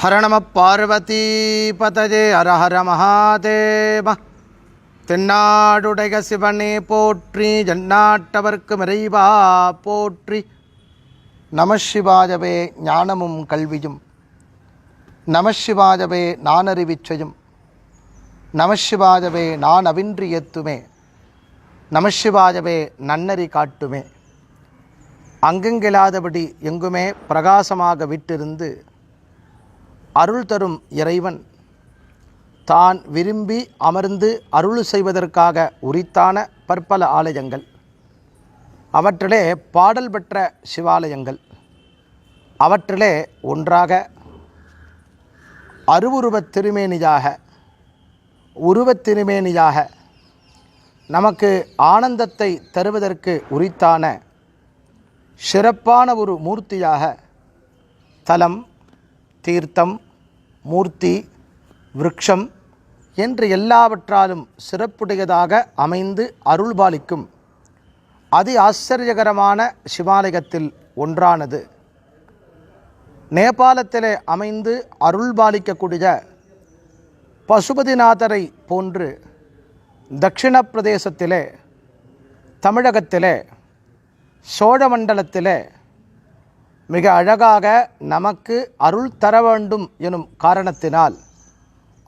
ஹரணம பார்வதீபதே அரஹர மகாதேவ தென்னாடுடைய சிவனே போற்றி ஜன்னாட்டவர்க்கு இறைவா போற்றி. நமசிவாஜவே ஞானமும் கல்வியும். நமசிவாஜவே நானறிவிச்சையும். நமசிவாஜவே நான் அவின்றியத்துமே நமசிவாஜவே நன்னறி காட்டுமே. அங்கெங்கிலாதபடி எங்குமே பிரகாசமாக விட்டிருந்து அருள் தரும் இறைவன். தான் விரும்பி அமர்ந்து அருள் செய்வதற்காக உரித்தான பற்பல ஆலயங்கள். அவற்றிலே பாடல் பெற்ற சிவாலயங்கள். அவற்றிலே ஒன்றாக அருவுருவத் திருமேனியாக உருவத் திருமேனியாக நமக்கு ஆனந்தத்தை தருவதற்கு உரித்தான சிறப்பான ஒரு மூர்த்தியாக தலம் தீர்த்தம் மூர்த்தி விருட்சம் என்று எல்லாவற்றாலும் சிறப்புடையதாக அமைந்து அருள்பாலிக்கும். அதி ஆச்சரியகரமான சிவாலயத்தில் ஒன்றானது. நேபாளத்திலே அமைந்து அருள்பாலிக்கக்கூடிய பசுபதிநாதரை போன்று தட்சிண பிரதேசத்திலே தமிழகத்திலே சோழமண்டலத்திலே மிக அழகாக நமக்கு அருள் தர வேண்டும் எனும் காரணத்தினால்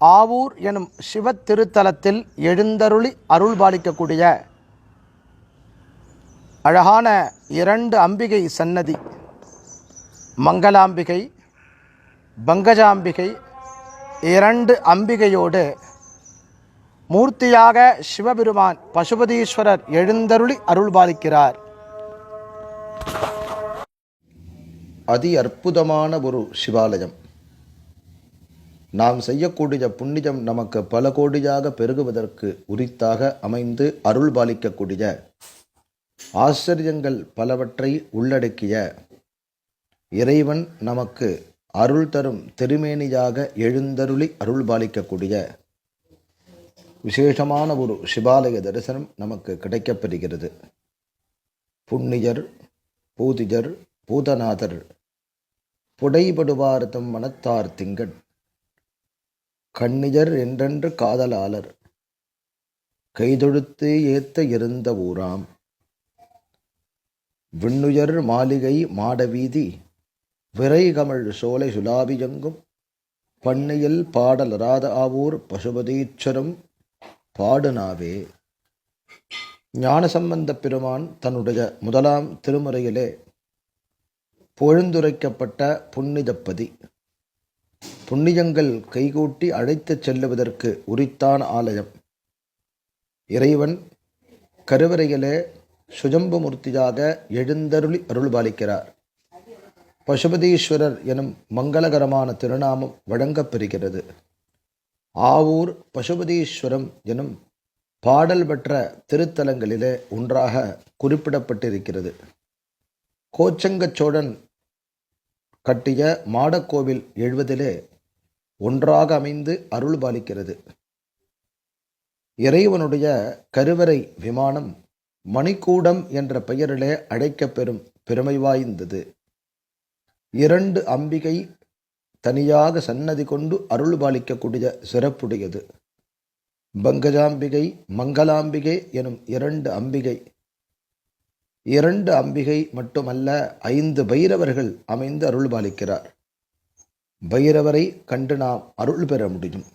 ஆவூர் எனும் சிவ திருத்தலத்தில் எழுந்தருளி அருள் பாலிக்கக்கூடிய அழகான இரண்டு அம்பிகை சன்னதி. மங்களாம்பிகை பங்கஜாம்பிகை இரண்டு அம்பிகையோடு மூர்த்தியாக சிவபெருமான் பசுபதீஸ்வரர் எழுந்தருளி அருள்பாலிக்கிறார் அதி அற்புதமான ஒரு சிவாலயம். நாம் செய்யக்கூடிய புண்ணியம் நமக்கு பல கோடியாக பெருகுவதற்கு உரித்தாக அமைந்து அருள் பாலிக்கக்கூடிய ஆச்சரியங்கள் பலவற்றை உள்ளடக்கிய இறைவன் நமக்கு அருள் தரும் திருமேனியாக எழுந்தருளி அருள் பாலிக்கக்கூடிய விசேஷமான ஒரு சிவாலய தரிசனம் நமக்கு கிடைக்கப்பெறுகிறது புண்ணியர் பூதிஜர் பூதநாதர் புடைபடுவார் தம் மனத்தார் திங்கட் கண்ணியர் என்றென்று காதலாளர் கைதொழுத்து ஏத்த இருந்த ஊராம். விண்ணுயர் மாளிகை மாடவீதி விரைகமழ் சோலை சுலாபியங்கும் பண்ணியில் பாடலராத ஆவூர் பசுபதீச்சரும் பாடுனாவே. ஞானசம்பந்த பெருமான் தன்னுடைய முதலாம் திருமுறையிலே பொழுந்துரைக்கப்பட்ட புண்ணிதப்பதி புண்ணியங்கள் கைகூட்டி அழைத்துச் செல்லுவதற்கு உரித்தான ஆலயம். இறைவன் கருவறையிலே சுஜம்புமூர்த்தியாக எழுந்தருளி அருள்பாலிக்கிறார். பசுபதீஸ்வரர் எனும் மங்களகரமான திருநாமம் வழங்கப்பெறுகிறது ஆவூர் பசுபதீஸ்வரம் எனும் பாடல் பெற்ற திருத்தலங்களிலே ஒன்றாக குறிப்பிடப்பட்டிருக்கிறது. கோச்சங்கச் சோழன் கட்டிய மாடக்கோவில் எழுவதிலே ஒன்றாக அமைந்து அருள் பாலிக்கிறது. இறைவனுடைய கருவறை விமானம் மணிக்கூடம் என்ற பெயரிலே அழைக்கப்பெறும் பெருமை வாய்ந்தது. இரண்டு அம்பிகை தனியாக சன்னதி கொண்டு அருள் பாலிக்கக்கூடிய சிறப்புடையது. பங்கஜாம்பிகை மங்களாம்பிகை எனும் இரண்டு அம்பிகை இரண்டு அம்பிகை மட்டுமல்ல ஐந்து பைரவர்கள் அமைந்து அருள் பாலிக்கிறார் பைரவரை கண்டு நாம் அருள் பெற முடியும்.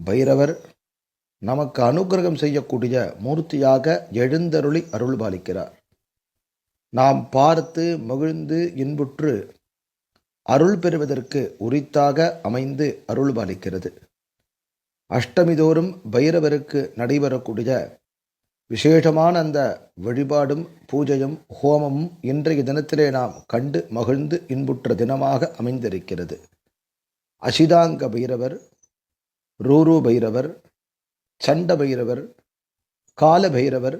பைரவர் நமக்கு அனுகிரகம் செய்யக்கூடிய மூர்த்தியாக எழுந்தருளி அருள் பாலிக்கிறார் நாம் பார்த்து மகிழ்ந்து இன்புற்று அருள் பெறுவதற்கு உரித்தாக அமைந்து அருள் பாலிக்கிறது அஷ்டமிதோறும் பைரவருக்கு நடைபெறக்கூடிய விசேஷமான அந்த வழிபாடும் பூஜையும் ஹோமமும் இன்றைய தினத்திலே நாம் கண்டு மகிழ்ந்து இன்புற்ற தினமாக அமைந்திருக்கிறது. அசிதாங்க பைரவர் ரூரு பைரவர் சண்ட பைரவர் கால பைரவர்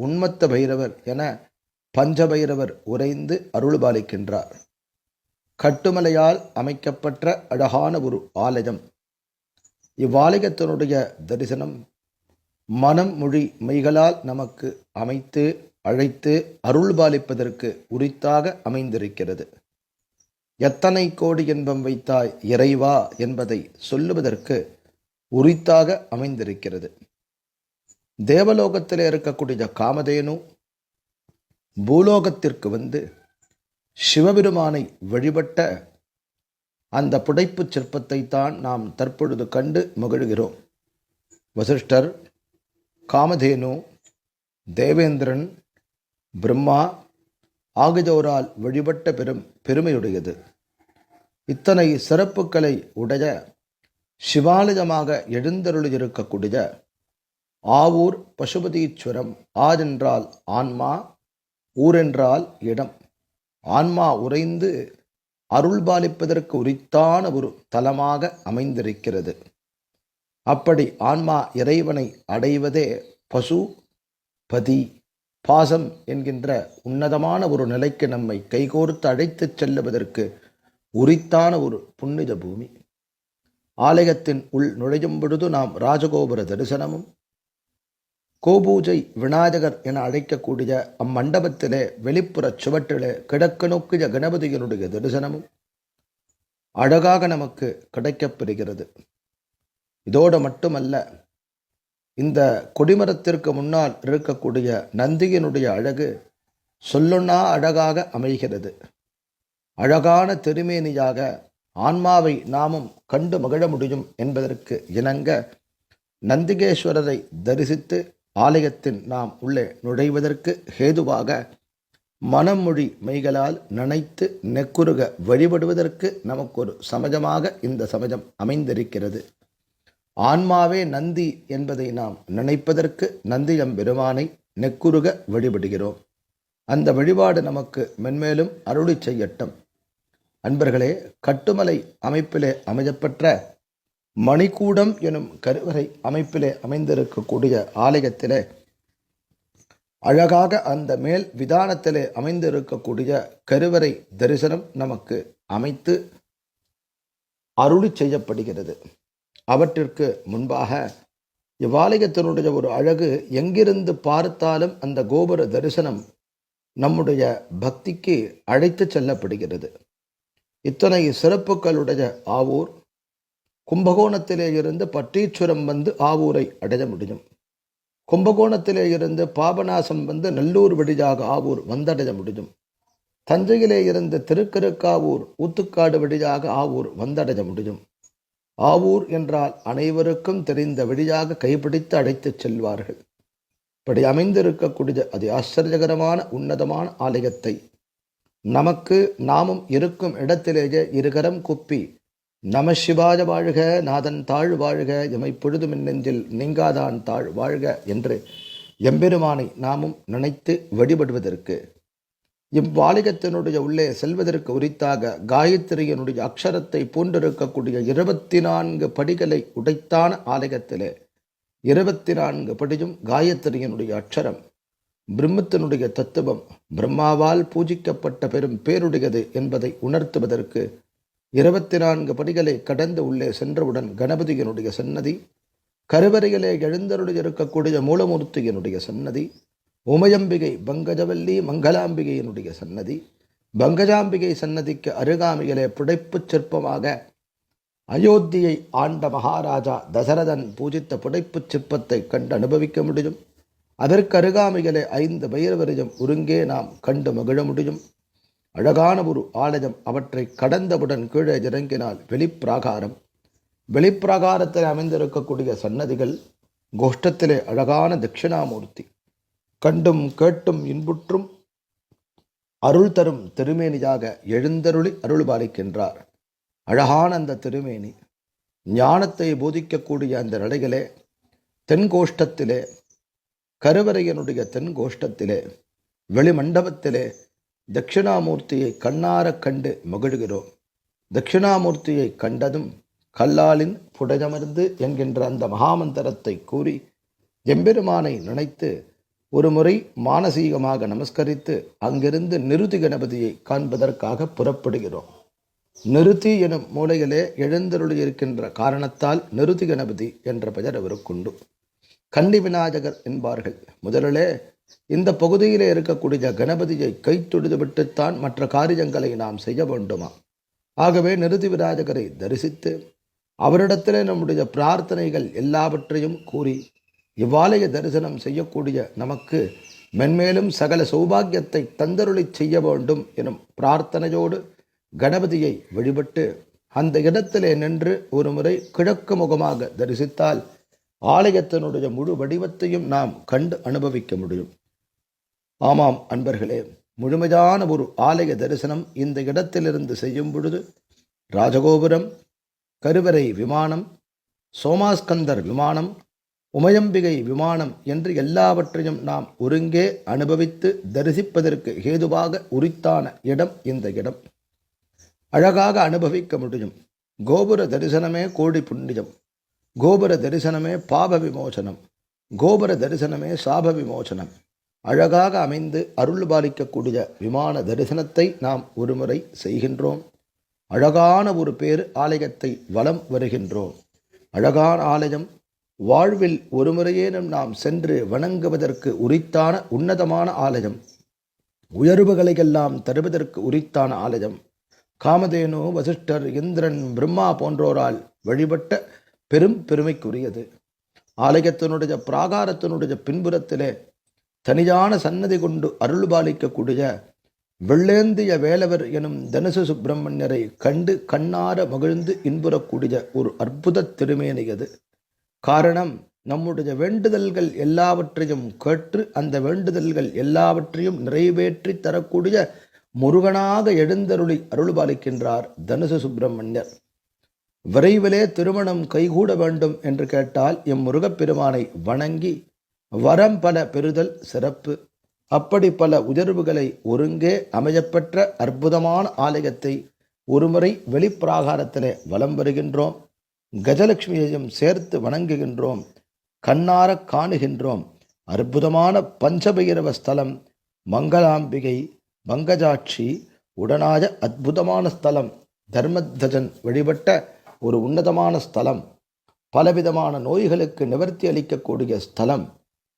உன்மத்த பைரவர் என பஞ்சபைரவர் உறைந்து அருள்பாலிக்கின்றார். கட்டுமலையால் அமைக்கப்பட்ட அழகான ஒரு ஆலயம். இவ்வாலயத்தினுடைய தரிசனம் மனம் மொழி மெய்களால் நமக்கு அமைத்து அழைத்து அருள் பாலிப்பதற்கு உரித்தாக அமைந்திருக்கிறது. எத்தனை கோடி இன்பம் வைத்தாய் இறைவா என்பதை சொல்லுவதற்கு உரித்தாக அமைந்திருக்கிறது. தேவலோகத்தில் இருக்கக்கூடிய காமதேனு பூலோகத்திற்கு வந்து சிவபெருமானை வழிபட்ட அந்த புடைப்புச் சிற்பத்தை தான் நாம் தற்பொழுது கண்டு மகிழ்கிறோம். வசிஷ்டர் காமதேனு தேவேந்திரன் பிரம்மா ஆகியோரால் வழிபட்ட பெரும் பெருமையுடையது. இத்தனை சிறப்புகளை உடைய சிவாலயமாக எழுந்தருளியிருக்கக்கூடிய ஆவூர் பசுபதீஸ்வரம் ஆதென்றால் ஆன்மா ஊரென்றால் இடம். ஆன்மா உறைந்து அருள்பாலிப்பதற்கு உரித்தான ஒரு தலமாக அமைந்திருக்கிறது. அப்படி ஆன்மா இறைவனை அடைவதே பசு பதி பாசம் என்கின்ற உன்னதமான ஒரு நிலைக்கு நம்மை கைகோர்த்து அழைத்துச் செல்லுவதற்கு உரித்தான ஒரு புண்ணித பூமி. ஆலயத்தின் உள் நுழையும் பொழுது நாம் ராஜகோபுர தரிசனமும் கோபூஜை விநாயகர் என அழைக்கக்கூடிய அம்மண்டபத்திலே வெளிப்புறச் சுவற்றிலே கிழக்கு நோக்கிய கணபதியினுடைய தரிசனமும் அழகாக நமக்கு கிடைக்கப்பெறுகிறது இதோடு மட்டுமல்ல இந்த கொடிமரத்திற்கு முன்னால் இருக்கக்கூடிய நந்தியினுடைய அழகு சொல்லுண்ணா அழகாக அமைகிறது. அழகான திருமேனியாக ஆன்மாவை நாமும் கண்டு மகிழ முடியும் என்பதற்கு இணங்க நந்திகேஸ்வரரை தரிசித்து ஆலயத்தின் நாம் உள்ளே நுழைவதற்கு ஹேதுவாக மனமொழி மெய்களால் நினைத்து நெக்குருக வழிபடுவதற்கு நமக்கு ஒரு சமஜமாக இந்த சமஜம் அமைந்திருக்கிறது. ஆன்மாவே நந்தி என்பதை நாம் நினைப்பதற்கு நந்தியம் பெருமானை நெக்குருக வழிபடுகிறோம். அந்த வழிபாடு நமக்கு மென்மேலும் அருளி செய்யட்டும். அன்பர்களே கட்டுமலை அமைப்பிலே அமையப்பெற்ற மணிக்கூடம் எனும் கருவறை அமைப்பிலே அமைந்திருக்கக்கூடிய ஆலயத்திலே அழகாக அந்த மேல் விதானத்திலே அமைந்திருக்கக்கூடிய கருவறை தரிசனம் நமக்கு அமைத்து அருளி செய்யப்படுகிறது. அவற்றிற்கு முன்பாக இவ்வாலயத்தினுடைய ஒரு அழகு எங்கிருந்து பார்த்தாலும் அந்த கோபுர தரிசனம் நம்முடைய பக்திக்கு அழைத்து செல்லப்படுகிறது. இத்தனை சிறப்புகளுடைய ஆவூர் கும்பகோணத்திலே இருந்து பட்டீச்சுரம் வந்து ஆவூரை அடைய முடியும். கும்பகோணத்திலே இருந்து பாபநாசம் வந்து நல்லூர் வழியாக ஆவூர் வந்தடைய முடியும். தஞ்சையிலே இருந்து திருக்கருக்காவூர் ஊத்துக்காடு வழியாக ஆவூர் வந்தடைய முடியும். ஆவூர் என்றால் அனைவருக்கும் தெரிந்த வழியாக கைப்பிடித்து அழைத்துச் செல்வார்கள். இப்படி அமைந்திருக்கக்கூடிய அது ஆச்சரியகரமான உன்னதமான ஆலயத்தை நமக்கு நாமும் இருக்கும் இடத்திலேயே இருகரம் குப்பி நம சிவாய வாழ்க நாதன் தாழ் வாழ்க எமை பொழுதும் நெஞ்சில் நீங்காதான் தாழ் வாழ்க என்று எம்பெருமானை நாமும் நினைத்து வழிபடுவதற்கு இவ்வாலிகத்தினுடைய உள்ளே செல்வதற்கு உரித்தாக காயத்ரியனுடைய அக்ஷரத்தை போன்றிருக்கக்கூடிய இருபத்தி நான்கு படிகளை உடைத்தான ஆலயத்திலே இருபத்தி நான்கு படியும் காயத்ரியனுடைய அக்ஷரம். பிரம்மத்தினுடைய தத்துவம் பிரம்மாவால் பூஜிக்கப்பட்ட பெரும் பேருடையது என்பதை உணர்த்துவதற்கு இருபத்தி நான்கு படிகளை கடந்து உள்ளே சென்றவுடன் கணபதியினுடைய சன்னதி கருவறையிலே எழுந்தருடைய இருக்கக்கூடிய மூலமூர்த்தியினுடைய சன்னதி உமையம்பிகை பங்கஜவல்லி மங்களாம்பிகையினுடைய சன்னதி. பங்கஜாம்பிகை சன்னதிக்கு அருகாமையிலே புடைப்புச் சிற்பமாக அயோத்தியை ஆண்ட மகாராஜா தசரதன் பூஜித்த புடைப்புச் சிற்பத்தை கண்டு அனுபவிக்க முடியும். அதற்கு அருகாமையிலே ஐந்து பைரவரையும் ஒருங்கே நாம் கண்டு மகிழ முடியும். அழகான ஒரு ஆலயம் அவற்றை கடந்தவுடன் கீழே இறங்கினால் வெளிப்பிராகாரம். வெளிப்பிராகாரத்தில் அமைந்திருக்கக்கூடிய சன்னதிகள் கோஷ்டத்திலே அழகான தட்சிணாமூர்த்தி. கண்டும் கேட்டும் இன்புற்றும் அருள் தரும் திருமேனியாக எழுந்தருளி அருள் பாலிக்கின்றார் அழகான அந்த திருமேனி ஞானத்தை போதிக்கக்கூடிய அந்த நடைகளே தென்கோஷ்டத்திலே கருவறையனுடைய தென்கோஷ்டத்திலே வெளிமண்டபத்திலே தட்சிணாமூர்த்தியை கண்ணாரக் கண்டு மகிழ்கிறோம். தட்சிணாமூர்த்தியை கண்டதும் கல்லாலின் புடஜமர்ந்து என்கின்ற அந்த மகாமந்திரத்தை கூறி எம்பெருமானை நினைத்து ஒரு முறை மானசீகமாக நமஸ்கரித்து அங்கிருந்து நிருதி கணபதியை காண்பதற்காக புறப்படுகிறோம். நிருதி எனும் மூலையிலே எழுந்தருளியிருக்கின்ற காரணத்தால் நிருதி கணபதி என்ற பெயர் அவருக்குண்டு கன்னி விநாயகர் என்பார்கள். முதலிலே இந்த பகுதியிலே இருக்கக்கூடிய கணபதியை கைத்தொடுது விட்டுத்தான் மற்ற காரியங்களை நாம் செய்ய வேண்டுமா? ஆகவே நிருதி விநாயகரை தரிசித்து அவரிடத்திலே நம்முடைய பிரார்த்தனைகள் எல்லாவற்றையும் கூறி இவ்வாலய தரிசனம் செய்யக்கூடிய நமக்கு மென்மேலும் சகல சௌபாகியத்தை தந்தருளிச் செய்ய வேண்டும் எனும் பிரார்த்தனையோடு கணபதியை வழிபட்டு அந்த இடத்திலே நின்று ஒரு முறை கிழக்கு முகமாக தரிசித்தால் ஆலயத்தினுடைய முழு வடிவத்தையும் நாம் கண்டு அனுபவிக்க முடியும். ஆமாம் அன்பர்களே முழுமையான ஒரு ஆலய தரிசனம் இந்த இடத்திலிருந்து செய்யும் பொழுது ராஜகோபுரம் கருவறை விமானம் சோமாஸ்கந்தர் விமானம் உமையம்பிகை விமானம் என்று எல்லாவற்றையும் நாம் ஒருங்கே அனுபவித்து தரிசிப்பதற்கு ஏதுவாக உரித்தான இடம் இந்த இடம். அழகாக அனுபவிக்க முடியும். கோபுர தரிசனமே கோடி புண்ணியம். கோபுர தரிசனமே பாப விமோசனம். கோபுர தரிசனமே சாப விமோசனம். அழகாக அமைந்து அருள் பாலிக்கக்கூடிய விமான தரிசனத்தை நாம் ஒருமுறை செய்கின்றோம். அழகான ஒரு பேர் ஆலயத்தை வலம் வருகின்றோம். அழகான ஆலயம் வாழ்வில் ஒருமுறையேனும் நாம் சென்று வணங்குவதற்கு உரித்தான உன்னதமான ஆலயம். உயர்வுகளையெல்லாம் தருவதற்கு உரித்தான ஆலயம். காமதேனு வசிஷ்டர் இந்திரன் பிரம்மா போன்றோரால் வழிபட்ட பெரும் பெருமைக்குரியது. ஆலயத்தினுடைய பிராகாரத்தினுடைய பின்புறத்திலே தனியான சன்னதி கொண்டு அருள்பாலிக்கக்கூடிய வெள்ளேந்திய வேலவர் எனும் தனுசு சுப்பிரமணியரை கண்டு கண்ணார மகிழ்ந்து இன்புறக்கூடிய ஒரு அற்புத திருமேனியது காரணம் நம்முடைய வேண்டுதல்கள் எல்லாவற்றையும் கேட்டு அந்த வேண்டுதல்கள் எல்லாவற்றையும் நிறைவேற்றி தரக்கூடிய முருகனாக எழுந்தருளி அருள்பாலிக்கின்றார் தனுசு சுப்பிரமணியர். விரைவிலே திருமணம் கைகூட வேண்டும் என்று கேட்டால் இம்முருகப்பெருமானை வணங்கி வரம் பல பெறுதல் சிறப்பு. அப்படி பல உயர்வுகளை ஒருங்கே அமையப்பெற்ற அற்புதமான ஆலயத்தை ஒருமுறை வெளிப்பிராகாரத்திலே வலம் வருகின்றோம். கஜலட்சுமியையும் சேர்த்து வணங்குகின்றோம் கண்ணார காணுகின்றோம். அற்புதமான பஞ்சபைரவ ஸ்தலம் மங்களாம்பிகை மங்கஜாட்சி உடனாய அற்புதமான ஸ்தலம் தர்மத்தஜன் வழிபட்ட ஒரு உன்னதமான ஸ்தலம் பலவிதமான நோய்களுக்கு நிவர்த்தி அளிக்கக்கூடிய ஸ்தலம்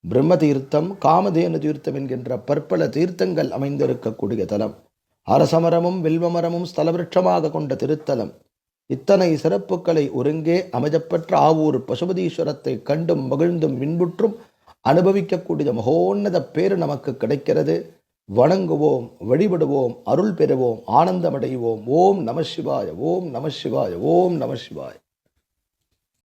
பிரம்ம தீர்த்தம் காமதேனு தீர்த்தம் என்கின்ற பற்பல தீர்த்தங்கள் அமைந்திருக்கக்கூடிய தலம் அரசமரமும் வில்வமரமும் ஸ்தலவிருட்சமாக கொண்ட திருத்தலம் இத்தனை சிறப்புகளை ஒருங்கே அமைதப்பெற்ற ஆவூர் பசுபதீஸ்வரத்தை கண்டும் மகிழ்ந்தும் மின்புற்றும் அனுபவிக்கக்கூடிய மகோன்னத பேறு நமக்கு கிடைக்கிறது. வணங்குவோம் வழிபடுவோம் அருள் பெறுவோம் ஆனந்தமடைவோம். ஓம் நம சிவாய ஓம் நம சிவாய ஓம் நம